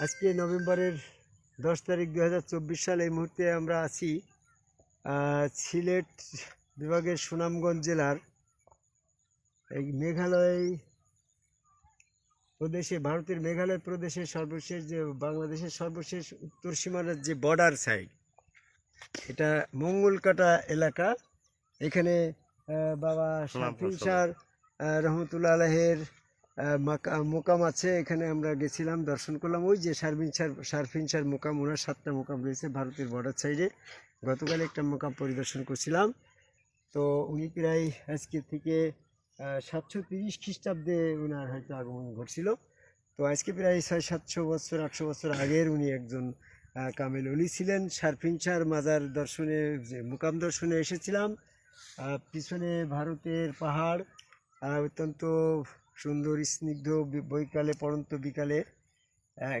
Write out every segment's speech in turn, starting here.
আজকে নভেম্বরের দশ তারিখ দু হাজার চব্বিশ সাল এই মুহূর্তে আমরা আছি সিলেট বিভাগের সুনামগঞ্জ জেলার এই মেঘালয় প্রদেশে ভারতের মেঘালয় প্রদেশের সর্বশেষ যে বাংলাদেশের সর্বশেষ উত্তর সীমানার যে বর্ডার সাইড এটা মঙ্গলকাটা এলাকা। এখানে বাবা শাফিন শাহ রহমতুল্লাহ আলহের মোকাম আছে, এখানে আমরা গেছিলাম, দর্শন করলাম। ওই যে শারবিন সার শারফিন সার মোকাম, ওনার সাতটা মোকাম রয়েছে ভারতের বর্ডার সাইডে গতকাল একটা মোকাম পরিদর্শন করছিলাম। তো উনি প্রায় আজকে থেকে সাতশো তিরিশ খ্রিস্টাব্দে ওনার হয়তো আগমন ঘটছিল। তো আজকে প্রায় ছয়, সাতশো বছর, আটশো বছর আগের উনি একজন কামেল অলি ছিলেন। শারফিন সার মাজার দর্শনে, যে মোকাম দর্শনে এসেছিলাম। পিছনে ভারতের পাহাড় অত্যন্ত সুন্দর, স্নিগ্ধ বৈকালে পড়ন্ত বিকালে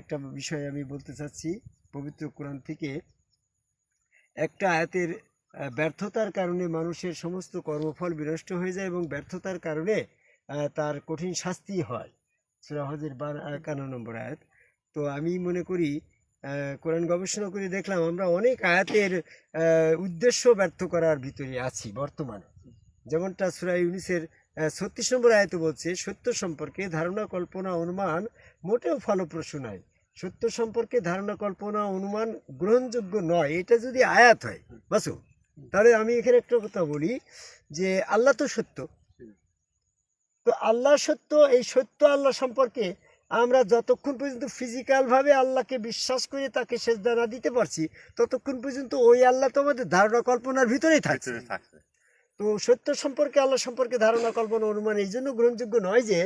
একটা বিষয় আমি বলতে চাচ্ছি পবিত্র কোরআন থেকে। একটা আয়াতের ব্যর্থতার কারণে মানুষের সমস্ত কর্মফল বিনষ্ট হয়ে যায় এবং ব্যর্থতার কারণে তার কঠিন শাস্তি হয়। সূরা হজের বার একান্ন নম্বর আয়াত। তো আমি মনে করি কোরআন গবেষণা করে দেখলাম আমরা অনেক আয়াতের উদ্দেশ্য ব্যর্থ করার ভিতরে আছি বর্তমানে। যেমনটা সুরা ইউনিসের ছত্রিশ নম্বর আয়তে বলছে, সত্য সম্পর্কে ধারণা, কল্পনা, অনুমান মোটেও ফলপ্রসূ নয়। সত্য সম্পর্কে ধারণা, কল্পনা, অনুমান গ্রহণযোগ্য নয়। এটা যদি আয়াত হয়, বাসু, তাহলে আমি এখানে একটা কথা বলি যে আল্লাহ তো সত্য। তো আল্লাহ সত্য, এই সত্য আল্লাহ সম্পর্কে আমরা যতক্ষণ পর্যন্ত ফিজিক্যালভাবে আল্লাহকে বিশ্বাস করে তাকে সেজদা না দিতে পারছি, ততক্ষণ পর্যন্ত ওই আল্লাহ তো আমাদের ধারণা, কল্পনার ভিতরেই থাকছে। ভিতরে থাকছে। তো সত্য সম্পর্কে আল্লাহ সম্পর্কে ধারণা কল্পনা অনুমান এই জন্য গ্রহণযোগ্য নয় যে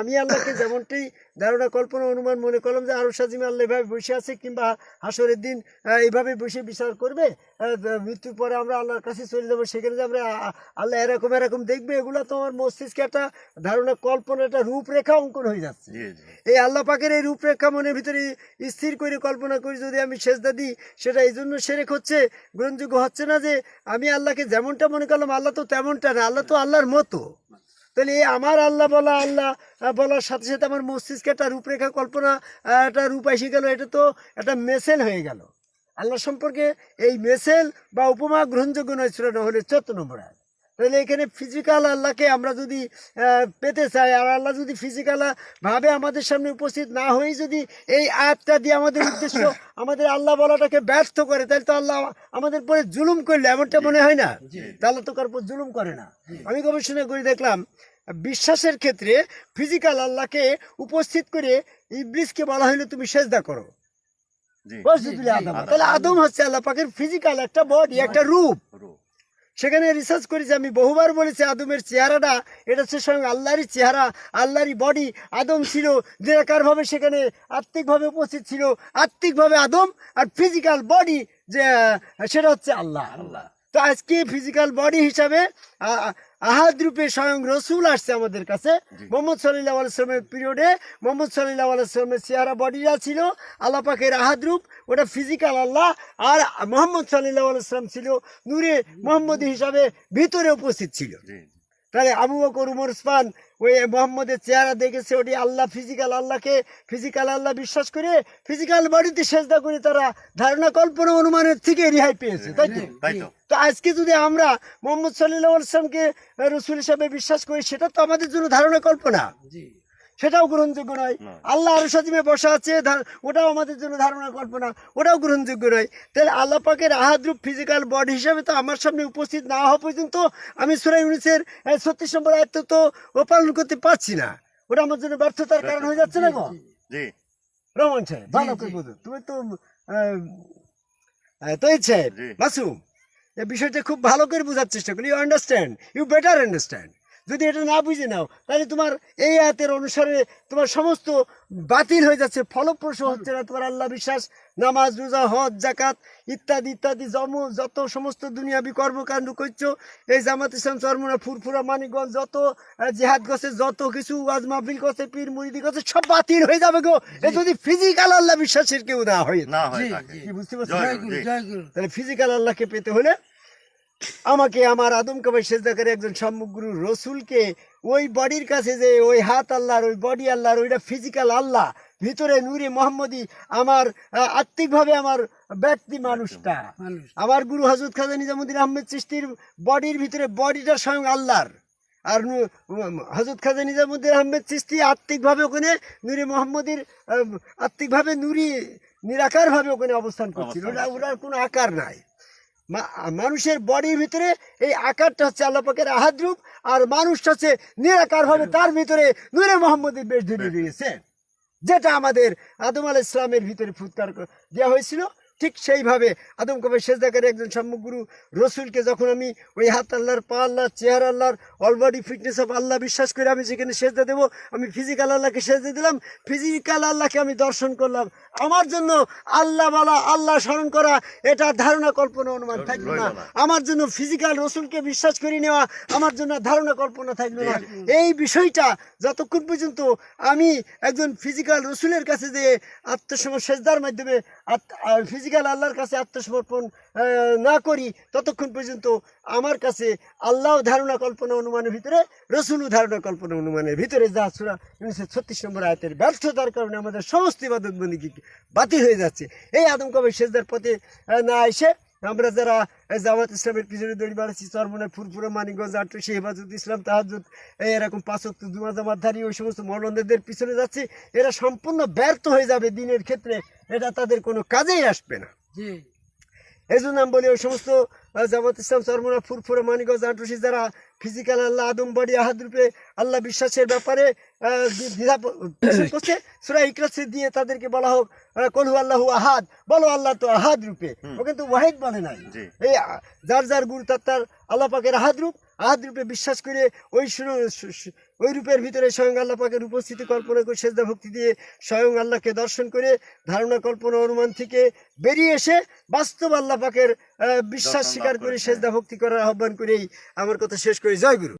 আমি আল্লাহকে যেমনটি ধারণা কল্পনা অনুমান মনে করলাম যে আরও সাজিমে আল্লাহ এভাবে বসে আছে কিংবা হাসরের দিন এইভাবে বসে বিচার করবে মৃত্যুর পরে আমরা আল্লাহর কাছে চলে যাব সেখানে যে আমরা আল্লাহ এরকম এরকম দেখবে এগুলো তো আমার মস্তিষ্কে একটা ধারণা কল্পনা একটা রূপরেখা অঙ্কন হয়ে যাচ্ছে। এই আল্লাহ পাকের এই রূপরেখা মনের ভিতরে স্থির করে কল্পনা করি যদি আমি সেজদা দিই সেটা এই জন্য সেরেক হচ্ছে গ্রহণযোগ্য হচ্ছে না যে আমি আল্লাহকে যেমনটা মনে করলাম আল্লাহ তো তেমনটা না আল্লাহ তো আল্লাহর মতো। তাহলে এই আমার আল্লাহ বলা আল্লাহ বলার সাথে সাথে আমার মস্তিষ্কে একটা রূপরেখা কল্পনা একটা রূপ এসে গেল, এটা তো একটা মেসেল হয়ে গেল আল্লাহ সম্পর্কে এই মেসেল বা উপমা গ্রহণযোগ্য নয় ছিল হলে চোদ্দ নম্বর আয়াত। তাহলে এখানে ফিজিক্যাল আল্লাহকে আমরা যদি পেতে চাই আর আল্লাহ যদি ফিজিক্যাল ভাবে আমাদের সামনে উপস্থিত না হয়ে যদি এই আয়াতটা দিয়ে আমাদের উদ্দেশ্য আমাদের আল্লাহ বলাটাকে ব্যর্থ করে তাহলে তো আল্লাহ আমাদের পরে জুলুম করলে এমনটা মনে হয় না? তা আল্লাহ তো কারোর জুলুম করে না। আমি গবেষণা করে দেখলাম বিশ্বাসের ক্ষেত্রে ফিজিক্যাল আল্লাহকে উপস্থিত করে ইবলিসকে বলা হলো তুমি সেজদা করো। তাহলে আদম হচ্ছে আল্লাহ পাকের ফিজিক্যাল একটা বডি একটা রূপ। সেখানে রিসার্চ করেছি, আমি বহুবার বলেছি আদমের চেহারাটা, এটা হচ্ছে সঙ্গে আল্লাহরই চেহারা, আল্লাহরই বডি আদম ছিল, নিরাকারভাবে সেখানে আত্মিকভাবে উপস্থিত ছিল, আত্মিকভাবে আদম আর ফিজিক্যাল বডি যে, সেটা হচ্ছে আল্লাহ আল্লাহ। তো আজকে ফিজিক্যাল বডি হিসাবে আহাদ রূপে স্বয়ং রসুল আসছে আমাদের কাছে। মোহাম্মদ সাল্লাহ আলাইসলামের পিরিয়ডে মোহাম্মদ সাল্লাহ আলাইসলামের চেহারা বডিরা ছিল আল্লাহ পাকের আহাদ রূপ ওটা ফিজিক্যাল আল্লাহ আর মোহাম্মদ সাল্লাহ আলাইসলাম ছিল নূরে মোহাম্মদ হিসাবে ভিতরে উপস্থিত ছিল। তাহলে আবু বকর উমর উসমান ওই মোহাম্মদের চেহারা দেখেছে ওটি আল্লাহ ফিজিক্যাল আল্লাহকে ফিজিক্যাল আল্লাহ বিশ্বাস করে ফিজিক্যাল বডিতে সেজদা করে তারা ধারণা কল্পনা অনুমানের থেকে রেহাই পেয়েছে তাই তো? তাই তো তো। আজকে যদি আমরা মোহাম্মদ সাল্লাহ আসলামকে রসুল হিসাবে বিশ্বাস করি সেটা তো আমাদের জন্য ধারণা কল্পনা। সেটাও গ্রহণযোগ্য নয়। আল্লাহ আরও সাজিমে বসা আছে ওটাও আমাদের জন্য ধারণা কল্পনা ওটাও গ্রহণযোগ্য নয়। তাহলে আল্লাহ পাকের আহাদ্রুপ ফিজিক্যাল বডি হিসাবে তো আমার সামনে উপস্থিত না হওয়া পর্যন্ত আমি সুরাই ইউনিসের ছত্রিশ নম্বর আয়ত্ত তো ও পালন করতে পারছি না। ওটা আমার জন্য ব্যর্থতার কারণ হয়ে যাচ্ছে না গো? জি রহমান সাহেব ভালো করে তুমি তো তৈরি সাহেব মাসুম। এই বিষয়টা খুব ভালো করে বোঝার চেষ্টা করি you understand you better understand যদি এটা না বুঝে নাও তাহলে তোমার এই আয়াতের অনুসারে তোমার সমস্ত বাতিল হয়ে যাচ্ছে ফলপ্রসূ হচ্ছে না। তোমার আল্লাহ বিশ্বাস নামাজ রোজা হজ জাকাত ইত্যাদি ইত্যাদি জম যত সমস্ত দুনিয়াবি কর্মকাণ্ড করছ এই জামাত ইসলাম চরমুনা ফুরফুরা মানিকগঞ্জ যত জিহাদ গছে যত কিছু ওয়াজ মাহফিল গছে পীর মুরিদি গছে সব বাতিল হয়ে যাবে গো। এ যদি ফিজিক্যাল আল্লাহ বিশ্বাসের কেউ না হয় না হয় কি বুঝতে পারছ। তাহলে ফিজিক্যাল আল্লাহকে পেতে হলে আমাকে আমার আদম কাবাই সেজদাকারী একজন সম্মুখগুরু রসুলকে ওই বডির কাছে যে ওই হাত আল্লাহর ওই বডি আল্লাহর ওইটা ফিজিক্যাল আল্লাহ ভিতরে নূরে মোহাম্মদী আমার আত্মিকভাবে আমার ব্যক্তি মানুষটা। মানুষ। আমার গুরু হজরত খাজা নিজামুদ্দিন আহমেদ চিস্তির বডির ভিতরে বডিটা স্বয়ং আল্লাহর। আর হজরত খাজা নিজামুদ্দিন আহমেদ চিস্তি আত্মিকভাবে ওখানে নূরে মোহাম্মদীর আত্মিকভাবে নুরি নিরাকারভাবে ওখানে অবস্থান করছিল। অবস্থান ওরা কোনো আকার নাই। মানুষের বডির ভিতরে এই আকারটা হচ্ছে আল্লাহ পাকের আহাদ রূপ আর মানুষটা হচ্ছে নিরাকার হবে তার ভিতরে নূরে মোহাম্মদের বেশ ধরে রয়েছে। যেটা আমাদের আদম আল ইসলামের ভিতরে ফুৎকার দেওয়া হয়েছিল। ঠিক সেইভাবে আদম কবে সেজদাকারী একজন সম্মুখগুরু রসুলকে যখন আমি ওই হাত আল্লাহর পা আল্লাহর চেহারা আল্লাহর অল বডি ফিটনেস অফ আল্লাহ বিশ্বাস করে আমি যেখানে সেজদা দেবো আমি ফিজিক্যাল আল্লাহকে সেজদা দিলাম ফিজিক্যাল আল্লাহকে আমি দর্শন করলাম। আমার জন্য আল্লাহ বলা আল্লাহ স্মরণ করা এটা ধারণা কল্পনা অনুমান থাকল না। আমার জন্য ফিজিক্যাল রসুলকে বিশ্বাস করে নেওয়া আমার জন্য ধারণা কল্পনা থাকল না। এই বিষয়টা যতক্ষণ পর্যন্ত আমি একজন ফিজিক্যাল রসুলের কাছে যে আত্মসমর্পণ সেজদার মাধ্যমে ফিজিক্যাল আল্লাহর কাছে আত্মসমর্পণ না করি, ততক্ষণ পর্যন্ত আমার কাছে আল্লাহ ধারণা, কল্পনা, অনুমানের ভিতরে, রসুল ধারণা, কল্পনা, অনুমানের ভিতরে যা সুরা উনিশশো ছত্রিশ নম্বর আয়তের ব্যর্থতার কারণে আমাদের সমস্ত ইবাদত বন্দী বাতিল হয়ে যাচ্ছে। এই আদম কবে সেজদার পথে না এসে আমরা যারা এই জামাত ইসলামের পিছনে দড়ি বাড়াচ্ছি চরমনে ফুরফুরা মানিকগঞ্জ আটশি হেফাজত ইসলাম তাহাজুদ এই এরকম পাঁচক্ত জুমা জামাতধারী ওই সমস্ত মরণদের পিছনে যাচ্ছে এরা সম্পূর্ণ ব্যর্থ হয়ে যাবে দিনের ক্ষেত্রে এটা তাদের কোনো কাজেই আসবে না। জি। এই জন্য আমি বলি ওই সমস্ত জামাত ইসলাম চরমনা ফুরফুরা মানিকগঞ্জ আটশি যারা ফিজিক্যাল আল্লাহ আদম বডি আহাদ রূপে আল্লাহ বিশ্বাসের ব্যাপারে দ্বিধা পোষণ করছে। সুরা ইকরাসে দিয়ে তাদেরকে বলা হোক কলহু আল্লাহু আহাদ বলো আল্লাহ তো আহাদ রূপে। ও কিন্তু ওয়াহিদ বলে নাই। এই যার যার গুরু তার তার আল্লাহ পাকের আহাদ রূপ আহাদ রূপে বিশ্বাস করে ওই ওই রূপের ভিতরে স্বয়ং আল্লাহ পাকের উপস্থিতি কল্পনা করে সেজদা ভক্তি দিয়ে স্বয়ং আল্লাহকে দর্শন করে ধারণা কল্পনা অনুমান থেকে বেরিয়ে এসে বাস্তব আল্লাহ পাকের বিশ্বাস স্বীকার করে করে, সেজদা ভক্তি করার আহ্বান করেই আমার কথা শেষ করে। জয় গুরু।